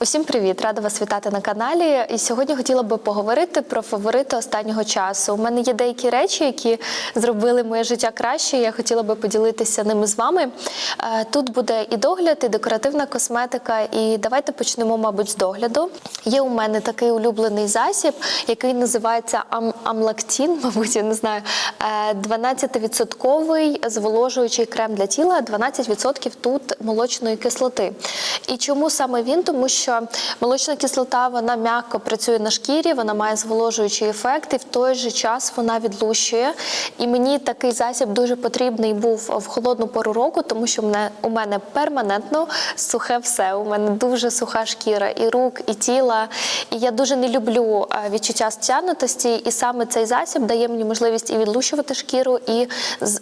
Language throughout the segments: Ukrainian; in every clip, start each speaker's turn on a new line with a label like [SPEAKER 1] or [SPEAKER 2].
[SPEAKER 1] Усім привіт! Рада вас вітати на каналі. І сьогодні хотіла би поговорити про фаворити останнього часу. У мене є деякі речі, які зробили моє життя краще. Я хотіла би поділитися ними з вами. Е, Тут буде і догляд, і декоративна косметика. І давайте почнемо, мабуть, з догляду. Є у мене такий улюблений засіб, який називається ам- амлактін, мабуть, я не знаю. Е, 12% зволожуючий крем для тіла, 12% тут молочної кислоти. І чому саме він? Тому що молочна кислота вона м'яко працює на шкірі, вона має зволожуючий ефект, і в той же час вона відлущує. І мені такий засіб дуже потрібний був в холодну пору року, тому що мене у мене перманентно сухе все. У мене дуже суха шкіра і рук, і тіла. І я дуже не люблю е, відчуття стягнутості. І саме цей засіб дає мені можливість і відлущувати шкіру, і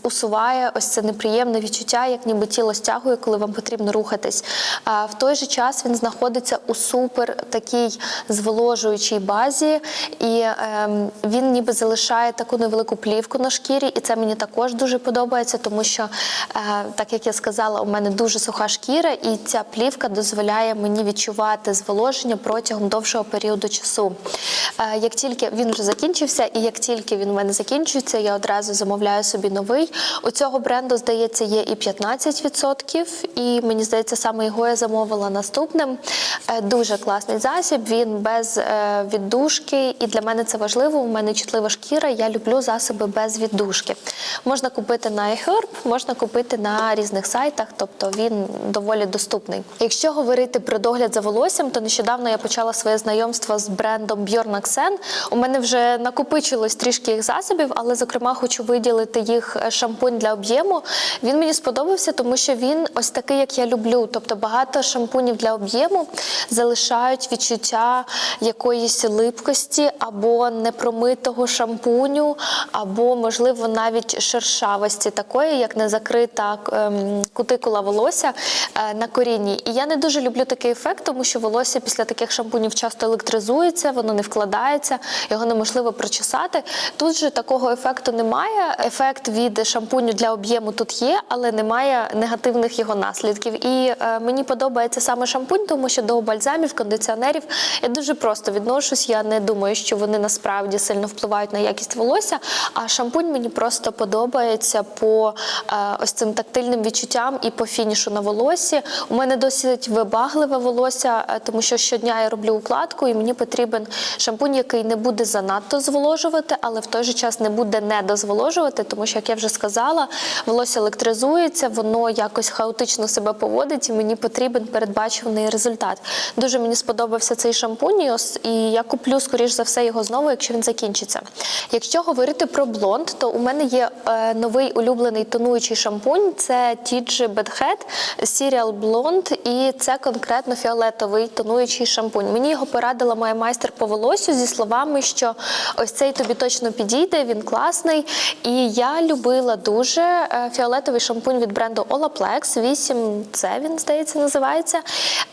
[SPEAKER 1] усуває ось це неприємне відчуття, як ніби тіло стягує, коли вам потрібно рухатись. А в той же час він знаходиться у супер такій зволожуючій базі, і ем, він ніби залишає таку невелику плівку на шкірі, і це мені також дуже подобається, тому що, е, так як я сказала, у мене дуже суха шкіра, і ця плівка дозволяє мені відчувати зволоження протягом довшого періоду часу. Е, як тільки він вже закінчився, і як тільки він у мене закінчується, я одразу замовляю собі новий. У цього бренду, здається, є і 15%, і мені здається, саме його я замовила наступним. Е, Дуже класний засіб. Він без е, віддушки, і для мене це важливо. У мене чутлива шкіра. Я люблю засоби без віддушки. Можна купити на iHerb, можна купити на різних сайтах, тобто він доволі доступний. Якщо говорити про догляд за волоссям, то нещодавно я почала своє знайомство з брендом Bjorn Accent. У мене вже накопичилось трішки їх засобів, але зокрема хочу виділити їх е, шампунь для об'єму. Він мені сподобався, тому що він ось такий, як я люблю. Тобто багато шампунів для об'єму залишають відчуття якоїсь липкості або непромитого шампуню, або, можливо, навіть шершавості такої, як незакрита ем, кутикула волосся е, на корінні. І я не дуже люблю такий ефект, тому що волосся після таких шампунів часто електризується, воно не вкладається, його неможливо прочесати. Тут же такого ефекту немає. Ефект від шампуню для об'єму тут є, але немає негативних його наслідків. І е, мені подобається саме шампунь, тому що до бальзамів, кондиціонерів я дуже просто відношусь. Я не думаю, що вони насправді сильно впливають на якість волосся. А шампунь мені просто подобається по е, ось цим тактильним відчуттям і по фінішу на волосі. У мене досить вибагливе волосся, е, тому що щодня я роблю укладку, і мені потрібен шампунь, який не буде занадто зволожувати, але в той же час не буде недозволожувати, тому що, як я вже сказала, волосся електризується, воно якось хаотично себе поводить, і мені потрібен передбачуваний результат. Дуже мені сподобався цей шампунь, і я куплю, скоріш за все, його знову, якщо він закінчиться. Якщо говорити про блонд, то у мене є е, новий улюблений тонуючий шампунь. Це TG Bedhead Serial Blonde, і це конкретно фіолетовий тонуючий шампунь. Мені його порадила моя майстер по волосю зі словами, що ось цей тобі точно підійде, він класний. І я любила дуже е, фіолетовий шампунь від бренду Olaplex 8 це він здається називається.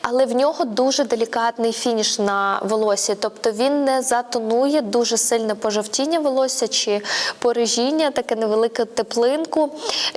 [SPEAKER 1] Але в нього дуже делікатний фініш на волосі, тобто він не затонує дуже сильне пожовтіння волосся чи порежіння, таке невелике теплинку.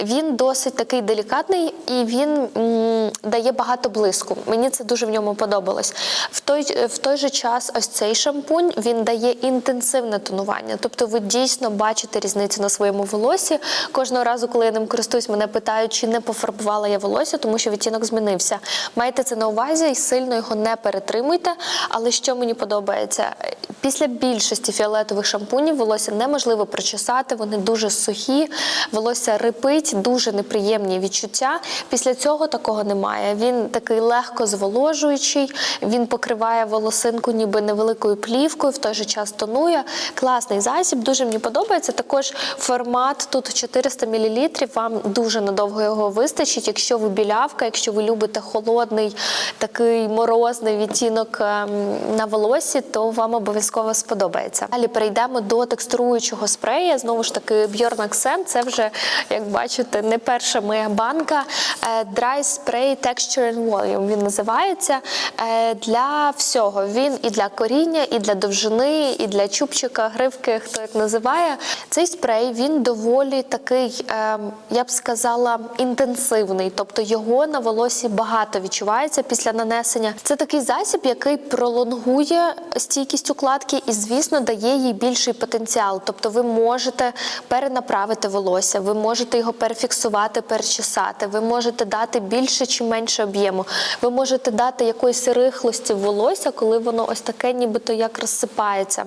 [SPEAKER 1] Він досить такий делікатний і він м, дає багато блиску. Мені це дуже в ньому подобалось. В той, в той же час, ось цей шампунь він дає інтенсивне тонування. Тобто ви дійсно бачите різницю на своєму волосі. Кожного разу, коли я ним користуюсь, мене питають, чи не пофарбувала я волосся, тому що відтінок змінився. Майте це на увазі і сильно його не перетримуйте. Але що мені подобається? Після більшості фіолетових шампунів волосся неможливо прочесати, вони дуже сухі, волосся рипить, дуже неприємні відчуття. Після цього такого немає. Він такий легко зволожуючий, він покриває волосинку ніби невеликою плівкою, в той же час тонує. Класний засіб, дуже мені подобається. Також формат тут 400 мл, вам дуже надовго його вистачить. Якщо ви білявка, якщо ви любите холодний, такий морозний відтінок ем, на волосі, то вам обов'язково сподобається. Далі перейдемо до текстуруючого спрея. Знову ж таки, Bjorn Accent. Це вже, як бачите, не перша моя банка. Е, Dry Spray Texture and Volume він називається Е, для всього. Він і для коріння, і для довжини, і для чубчика, гривки, хто як називає. Цей спрей він доволі такий, е, я б сказала, інтенсивний, тобто його на волосі багато відчувається після нанесення. Це такий засіб, який пролонгує стійкість укладки і, звісно, дає їй більший потенціал. Тобто, ви можете перенаправити волосся, ви можете його перефіксувати, перечесати, ви можете дати більше чи менше об'єму. Ви можете дати якоїсь рихлості в волосся, коли воно ось таке, нібито як розсипається.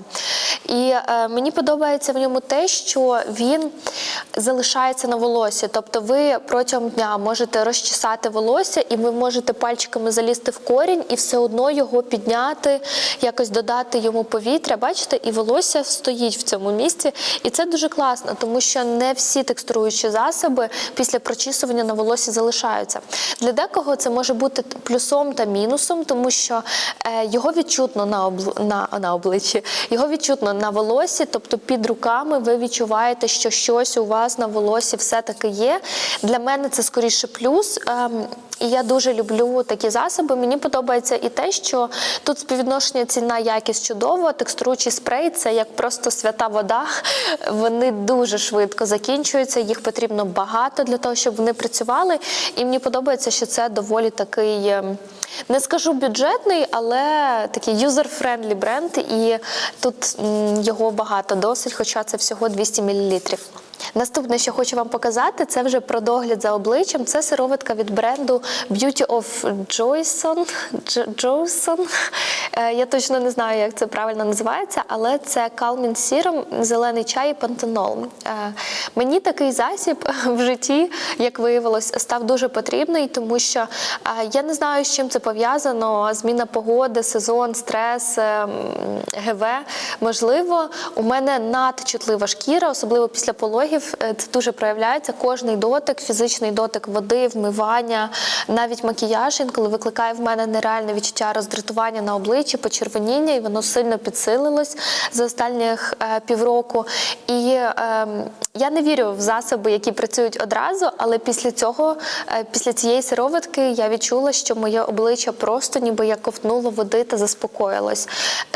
[SPEAKER 1] І е, мені подобається в ньому те, що він залишається на волосі. Тобто, ви протягом дня можете розчесати волосся, і ви можете пальчиками залізти в корінь і все одно його підняти, якось додати йому повітря. Бачите, і волосся стоїть в цьому місці. І це дуже класно, тому що не всі текстуруючі засоби після прочісування на волосі залишаються. Для декого це може бути плюсом та мінусом, тому що е, його відчутно на, обл... на, на обличчі, його відчутно на волосі, тобто під руками ви відчуваєте, що щось у вас на волосі все-таки є. Для мене це скоріше плюс. І я дуже люблю такі засоби. Мені подобається і те, що тут співвідношення ціна якість чудово. Текстуруючий спрей це як просто свята вода. Вони дуже швидко закінчуються. Їх потрібно багато для того, щоб вони працювали. І мені подобається, що це доволі такий. ем, Не скажу бюджетний, але такий юзер-френдлі бренд, і тут його багато досить, хоча це всього 200 мл. Наступне, що хочу вам показати, це вже про догляд за обличчям. Це сироватка від бренду Beauty of Joyson. Joyson. Е, Я точно не знаю, як це правильно називається, але це Calming Serum, зелений чай і пантенол. Е, Мені такий засіб в житті, як виявилось, став дуже потрібний, тому що е, я не знаю, з чим це пов'язано. Зміна погоди, сезон, стрес, ГВ. Можливо, у мене надчутлива шкіра, особливо після пологів. Е, Це дуже проявляється. Кожний дотик, фізичний дотик води, вмивання, навіть макіяж інколи викликає в мене нереальне відчуття роздратування на обличчі, почервоніння, і воно сильно підсилилось за останніх е, півроку. І е, я не вірю в засоби, які працюють одразу, але після цього, е, після цієї сироватки, я відчула, що моє обличчя просто ніби як ковтнуло води та заспокоїлось.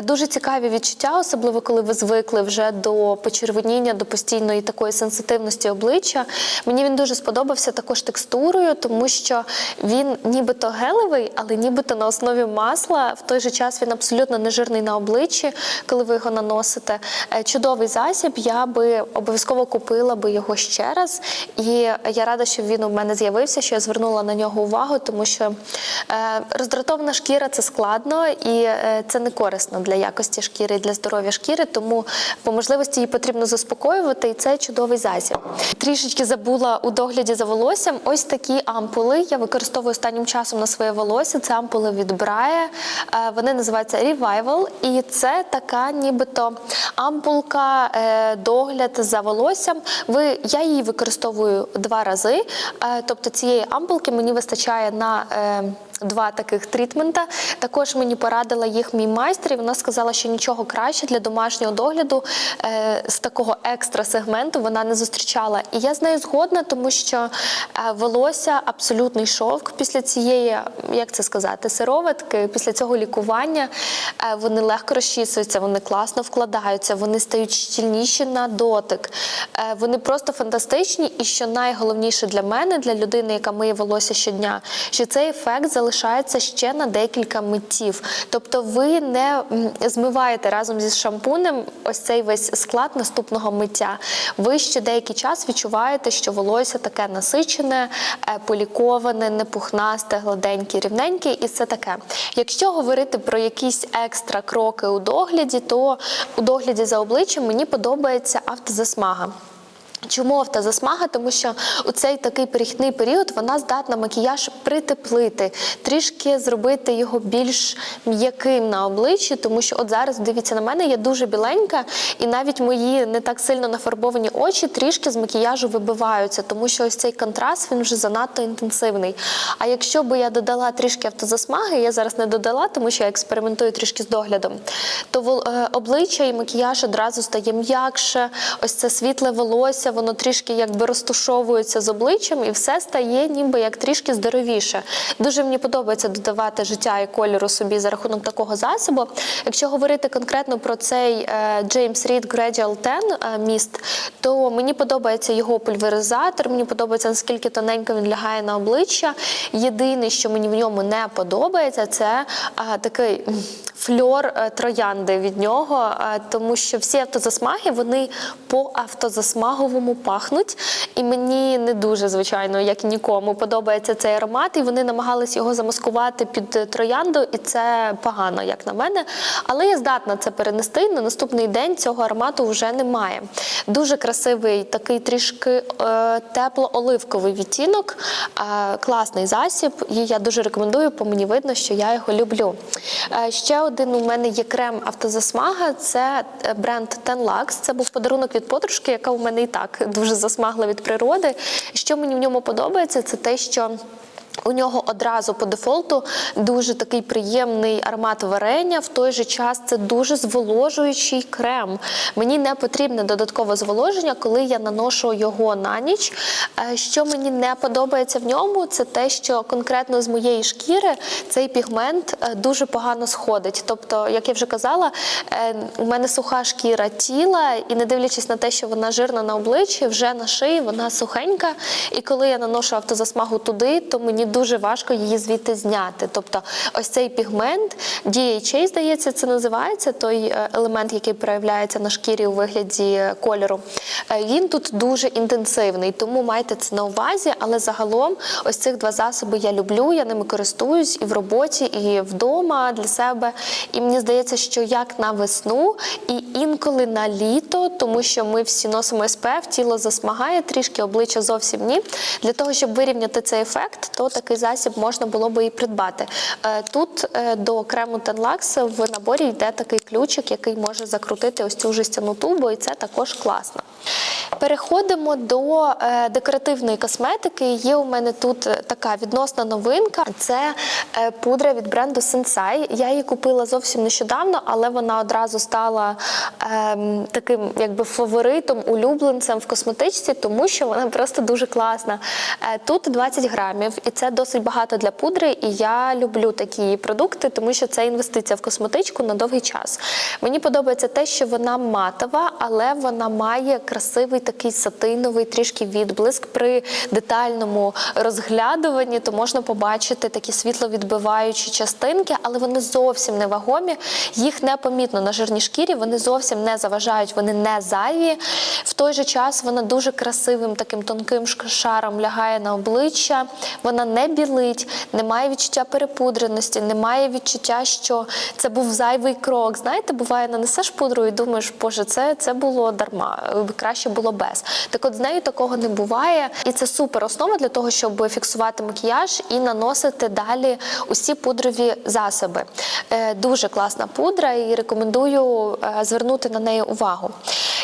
[SPEAKER 1] Дуже цікаві відчуття, особливо коли ви звикли вже до почервоніння, до постійної такої сенситивності обличчя. Мені він дуже сподобався також текстурою, тому що він нібито гелевий, але нібито на основі масла. В той же час він абсолютно не жирний на обличчі, коли ви його наносите. Е, Чудовий засіб. Я би обов'язково купила би його ще раз. І я рада, що він у мене з'явився, що я звернула на нього увагу, тому що е, роздратована шкіра це складно і е, це не корисно для якості шкіри і для здоров'я шкіри. Тому по можливості її потрібно заспокоювати, і це чудовий засіб. Трішечки забула у догляді за волоссям. Ось такі ампули я використовую останнім часом на своє волосся. Це ампули від Брає. Вони називаються Revival, і це така, нібито ампулка, е, догляд за волоссям. Ви я її використовую два рази. Е, Тобто цієї ампулки мені вистачає на. Два таких трітмента. Також мені порадила їх мій майстер. і Вона сказала, що нічого краще для домашнього догляду е, з такого екстра сегменту вона не зустрічала. І я з нею згодна, тому що е, волосся абсолютний шовк після цієї, як це сказати, сироватки, після цього лікування е, вони легко розчісуються, вони класно вкладаються, вони стають щільніші на дотик. Е, вони просто фантастичні. І що найголовніше для мене, для людини, яка миє волосся щодня, що цей ефект залишається ще на декілька миттів. Тобто ви не змиваєте разом зі шампунем ось цей весь склад наступного миття. Ви ще деякий час відчуваєте, що волосся таке насичене, е, поліковане, непухнасте, гладеньке, рівненьке, і все таке. Якщо говорити про якісь екстра кроки у догляді, то у догляді за обличчям мені подобається автозасмага. Чому автозасмага? Тому що у цей такий перехідний період вона здатна макіяж притеплити, трішки зробити його більш м'яким на обличчі, тому що от зараз дивіться на мене, я дуже біленька, і навіть мої не так сильно нафарбовані очі трішки з макіяжу вибиваються, тому що ось цей контраст він вже занадто інтенсивний. А якщо би я додала трішки автозасмаги, я зараз не додала, тому що я експериментую трішки з доглядом, то е, обличчя і макіяж одразу стає м'якше. Ось це світле волосся, воно трішки якби розтушовується з обличчям, і все стає ніби як трішки здоровіше. Дуже мені подобається додавати життя і кольору собі за рахунок такого засобу. Якщо говорити конкретно про цей е, James Reed Gradual 10 е, міст, то мені подобається його пульверизатор, мені подобається наскільки тоненько він лягає на обличчя. Єдине, що мені в ньому не подобається, це е, такий фльор троянди від нього, тому що всі автозасмаги вони по автозасмаговому пахнуть. І мені не дуже, звичайно, як нікому, подобається цей аромат, і вони намагались його замаскувати під е, троянду, і це погано, як на мене. Але я здатна це перенести. На наступний день цього аромату вже немає. Дуже красивий, такий трішки е, тепло-оливковий відтінок, е, класний засіб. І я дуже рекомендую, бо мені видно, що я його люблю. Е, ще один у мене є крем автозасмага. Це е, бренд Tenlux. Це був подарунок від подружки, яка у мене і дуже засмагла від природи. Що мені в ньому подобається, це те, що. У нього одразу по дефолту дуже такий приємний аромат варення. В той же час це дуже зволожуючий крем. Мені не потрібне додаткове зволоження, коли я наношу його на ніч. Е, Що мені не подобається в ньому, це те, що конкретно з моєї шкіри цей пігмент е, дуже погано сходить. Тобто, як я вже казала, е, у мене суха шкіра тіла, і не дивлячись на те, що вона жирна на обличчі, вже на шиї вона сухенька. І коли я наношу автозасмагу туди, то мені дуже важко її звідти зняти. Тобто, ось цей пігмент, DHA, здається, це називається той е, елемент, який проявляється на шкірі у вигляді кольору. Е, Він тут дуже інтенсивний, тому майте це на увазі. Але загалом, ось цих два засоби я люблю, я ними користуюсь і в роботі, і вдома для себе. І мені здається, що як на весну, і інколи на літо, тому що ми всі носимо SPF, тіло засмагає трішки, обличчя зовсім ні. Для того, щоб вирівняти цей ефект, то такий засіб можна було би і придбати. Е, Тут е, до крему Tenlax в наборі йде такий ключик, який може закрутити ось цю жестяну тубу, і це також класно. Переходимо до е, декоративної косметики. Є у мене тут така відносна новинка. Це пудра від бренду Sensai. Я її купила зовсім нещодавно, але вона одразу стала ем, таким якби фаворитом, улюбленцем в косметичці, тому що вона просто дуже класна. Тут 20 грамів, і це досить багато для пудри. І я люблю такі продукти, тому що це інвестиція в косметичку на довгий час. Мені подобається те, що вона матова, але вона має красивий такий сатиновий трішки відблиск. При детальному розглядуванні то можна побачити такі світловідбиваючі частинки, але вони зовсім не вагомі. Їх не помітно на жирній шкірі, вони зовсім не заважають, вони не зайві. В той же час вона дуже красивим таким тонким шаром лягає на обличчя. Вона не білить, немає відчуття перепудреності, немає відчуття, що це був зайвий крок. Знаєте, буває, нанесеш пудру і думаєш, боже, це, це було дарма, краще було без. Так от з нею такого не буває, і це супер основа для того, щоб фіксувати макіяж і наносити далі усі пудрові засоби. Е, Дуже класна пудра і рекомендую е, звернути на неї увагу.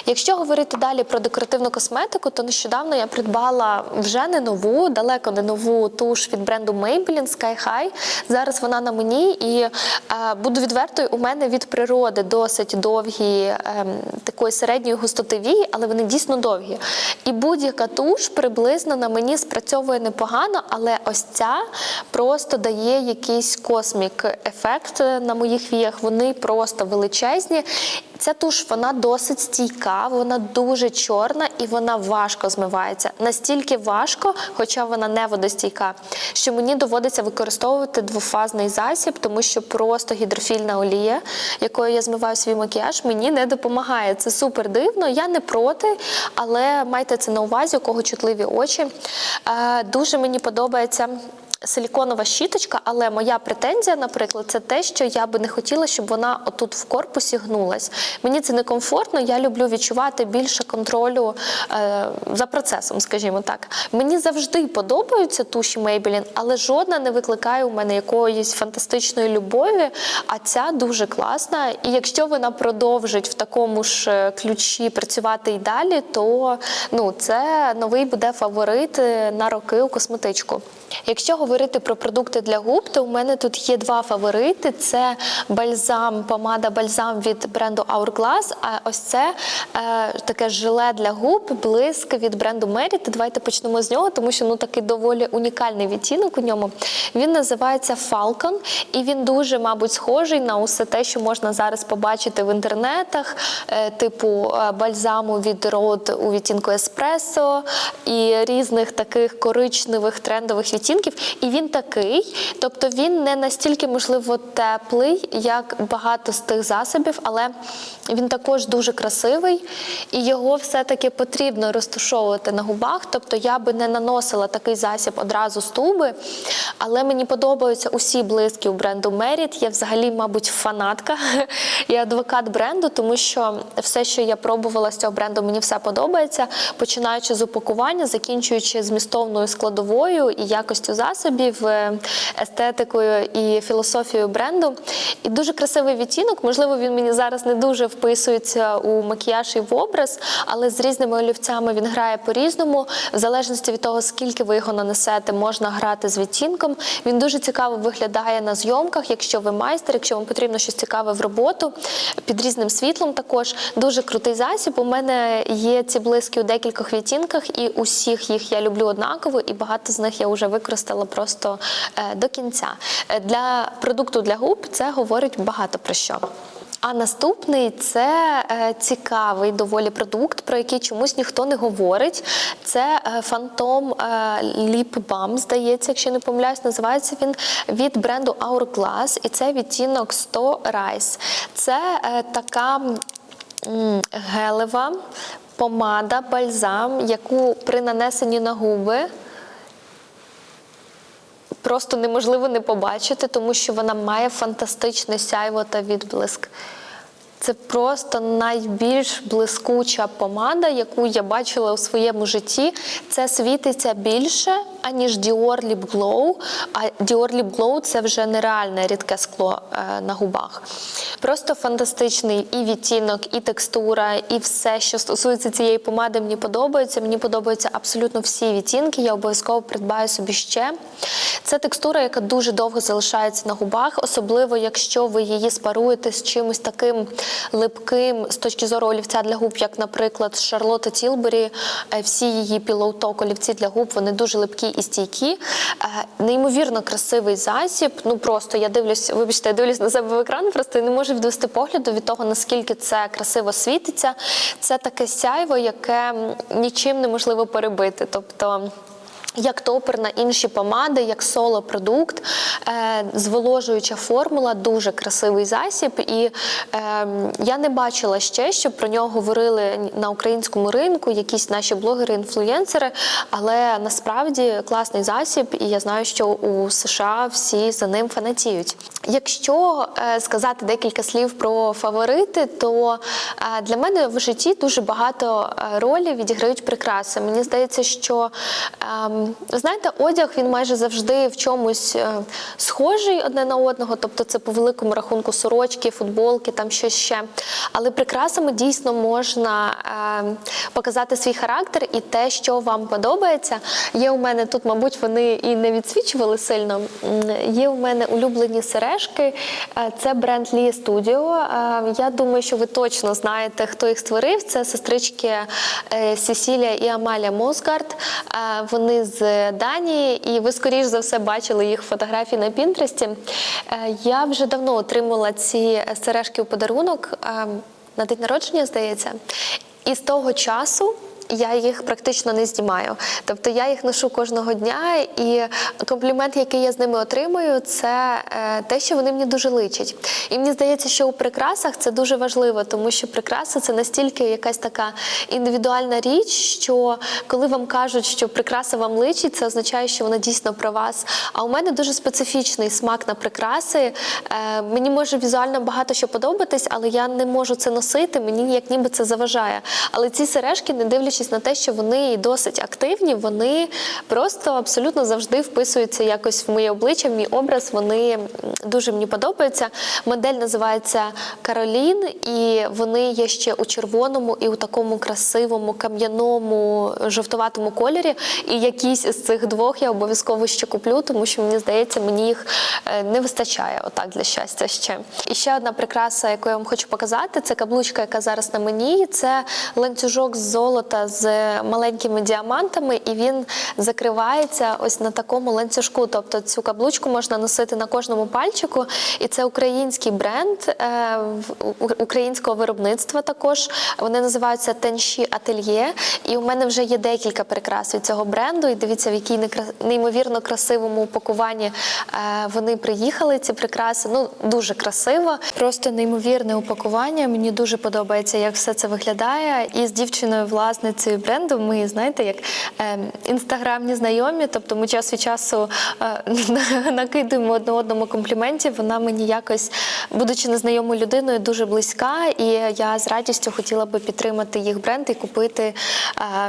[SPEAKER 1] Якщо говорити далі про декоративну косметику, то нещодавно я придбала вже не нову, далеко не нову туш від бренду Maybelline Sky High. Зараз вона на мені, і е, буду відвертою, у мене від природи досить довгі ем, такої середньої густоти вії, але вони дійсно довгі. І будь-яка туш приблизно на мені спрацьовує непогано, але ось ця просто дає якийсь космік ефект на моїх віях. Вони просто величезні. Ця туш вона досить стійка, вона дуже чорна і вона важко змивається. Настільки важко, хоча вона не водостійка, що мені доводиться використовувати двофазний засіб, тому що просто гідрофільна олія, якою я змиваю свій макіяж, мені не допомагає. Це супер дивно. Я не проти, але майте це на увазі, у кого чутливі очі. Е, Дуже мені подобається. Силіконова щіточка, але моя претензія, наприклад, це те, що я би не хотіла, щоб вона отут в корпусі гнулась. Мені це некомфортно, я люблю відчувати більше контролю е, за процесом, скажімо так. Мені завжди подобаються туші Maybelline, але жодна не викликає у мене якоїсь фантастичної любові, а ця дуже класна. І якщо вона продовжить в такому ж е, ключі працювати і далі, то ну, це новий буде фаворит е, на роки у косметичку. Якщо говорити про продукти для губ, то у мене тут є два фаворити: це бальзам, помада бальзам від бренду Hourglass, а ось це е, таке желе для губ, блиск від бренду Merit. Давайте почнемо з нього, тому що ну такий доволі унікальний відтінок у ньому. Він називається Falcon, і він дуже, мабуть, схожий на усе те, що можна зараз побачити в інтернетах, е, типу е, бальзаму від Rode у відтінку еспресо і різних таких коричневих трендових відтінків. І він такий, тобто він не настільки, можливо, теплий, як багато з тих засобів, але він також дуже красивий, і його все-таки потрібно розташовувати на губах. Тобто я би не наносила такий засіб одразу з туби, але мені подобаються усі блиски у бренду Merit. Я взагалі, мабуть, фанатка і адвокат бренду, тому що все, що я пробувала з цього бренду, мені все подобається, починаючи з упакування, закінчуючи змістовною складовою і якостю засобів, е, естетикою і філософією бренду. І дуже красивий відтінок. Можливо, він мені зараз не дуже вписується у макіяж і в образ, але з різними олівцями він грає по-різному. В залежності від того, скільки ви його нанесете, можна грати з відтінком. Він дуже цікаво виглядає на зйомках, якщо ви майстер, якщо вам потрібно щось цікаве в роботу, під різним світлом також. Дуже крутий засіб. У мене є ці блиски у декількох відтінках, і усіх їх я люблю однаково, і багато з них я вже використала просто е, до кінця. Е, Для продукту для губ це говорить багато про що. А наступний це е, цікавий доволі продукт, про який чомусь ніхто не говорить. Це Lip Balm, здається, якщо не помиляюсь, називається він від бренду Hourglass, і це відтінок 100 Rise. Це така гелева помада, бальзам, яку при нанесенні на губи просто неможливо не побачити, тому що вона має фантастичне сяйво та відблиск. Це просто найбільш блискуча помада, яку я бачила у своєму житті. Це світиться більше, аніж Dior Lip Glow. А Dior Lip Glow – це вже нереальне рідке скло е, на губах. Просто фантастичний і відтінок, і текстура, і все, що стосується цієї помади, мені подобається. Мені подобаються абсолютно всі відтінки. Я обов'язково придбаю собі ще. Це текстура, яка дуже довго залишається на губах, особливо якщо ви її спаруєте з чимось таким липким з точки зору олівця для губ, як, наприклад, Шарлотта Тілбері, е, всі її пілоуток олівці для губ, вони дуже липкі і стійкі. Е, Неймовірно красивий засіб. Ну просто я дивлюсь, вибачте, я дивлюсь на себе в екран, просто не можу відвести погляду від того, наскільки це красиво світиться. Це таке сяйво, яке нічим неможливо перебити. Тобто. Як топер на інші помади, як соло-продукт, е, зволожуюча формула, дуже красивий засіб. І е, я не бачила ще, щоб про нього говорили на українському ринку, якісь наші блогери-інфлюєнсери. Але насправді класний засіб, і я знаю, що у США всі за ним фанатіють. Якщо е, сказати декілька слів про фаворити, то е, для мене в житті дуже багато е, ролі відіграють прикраси. Мені здається, що ем, знаєте, одяг він майже завжди в чомусь е, схожий одне на одного, тобто це по великому рахунку сорочки, футболки, там щось ще. Але прикрасами дійсно можна ем, показати свій характер і те, що вам подобається. Є у мене тут, мабуть, вони і не відсвічували сильно. Є у мене улюблені сережки. Е, Це бренд Lee Studio. Е, Я думаю, що ви точно знаєте, хто їх створив. Це сестрички е, Сесілія і Амалія Мосгард. Е, Вони з Данії, і ви, скоріш за все, бачили їх фотографії на Пінтересті. Е, Я вже давно отримала ці сережки у подарунок е, на день народження, здається. І з того часу я їх практично не знімаю. Тобто я їх ношу кожного дня, і комплімент, який я з ними отримую, це е, те, що вони мені дуже личать. І мені здається, що у прикрасах це дуже важливо, тому що прикраса це настільки якась така індивідуальна річ, що коли вам кажуть, що прикраса вам личить, це означає, що вона дійсно про вас. А у мене дуже специфічний смак на прикраси. Е, мені може візуально багато що подобатись, але я не можу це носити. Мені як ніби це заважає. Але ці сережки, не дивлячись на те, що вони досить активні, вони просто абсолютно завжди вписуються якось в моє обличчя, в мій образ. Вони дуже мені подобаються. Модель називається Каролін, і вони є ще у червоному і у такому красивому кам'яному жовтуватому кольорі. І якісь з цих двох я обов'язково ще куплю, тому що мені здається, мені їх е, не вистачає отак для щастя ще. І ще одна прикраса, яку я вам хочу показати, це каблучка, яка зараз на мені. Це ланцюжок з золота з маленькими діамантами, і він закривається ось на такому ланцюжку. Тобто цю каблучку можна носити на кожному пальчику. І це український бренд е, українського виробництва. Також вони називаються Тенші Ательє. І у мене вже є декілька прикрас від цього бренду. І дивіться, в якій неймовірно красивому упакуванні е, вони приїхали. Ці прикраси. Ну дуже красиво, просто неймовірне упакування. Мені дуже подобається, як все це виглядає. І з дівчиною власницею бренду ми знаєте, як е, інстаграмні знайомі. Тобто ми час від часу е, накидуємо одне одному компліментів. Вона мені якось, будучи незнайомою людиною, дуже близька, і я з радістю хотіла би підтримати їх бренд і купити е,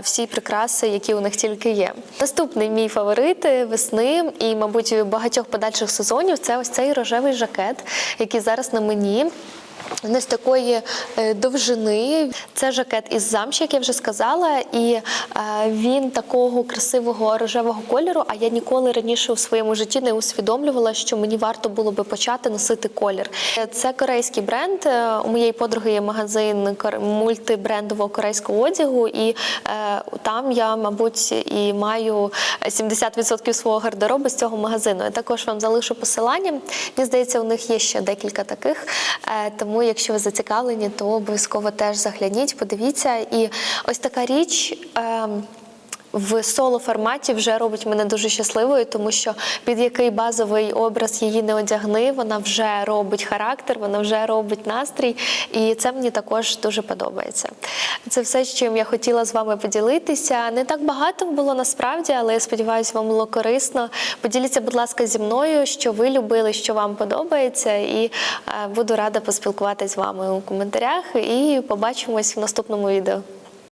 [SPEAKER 1] всі прикраси, які у них тільки є. Наступний мій фаворит е, весни і, мабуть, багатьох подальших сезонів це ось цей рожевий жакет, який зараз на мені. Не з такої е, довжини. Це жакет із замші, як я вже сказала, і е, він такого красивого рожевого кольору. А я ніколи раніше у своєму житті не усвідомлювала, що мені варто було би почати носити колір. Е, Це корейський бренд. У моєї подруги є магазин мультибрендового корейського одягу, і там я, мабуть, і маю 70% свого гардеробу з цього магазину. Я також вам залишу посилання. Мені здається, у них є ще декілька таких. Е, Якщо ви зацікавлені, то обов'язково теж загляніть, подивіться. І ось така річ. ем, в соло форматі вже робить мене дуже щасливою, тому що під який базовий образ її не одягни, вона вже робить характер, вона вже робить настрій, і це мені також дуже подобається. Це все, чим я хотіла з вами поділитися. Не так багато було насправді, але я сподіваюся, вам було корисно. Поділіться, будь ласка, зі мною, що ви любили, що вам подобається, і е, буду рада поспілкуватися з вами у коментарях. І побачимось в наступному відео.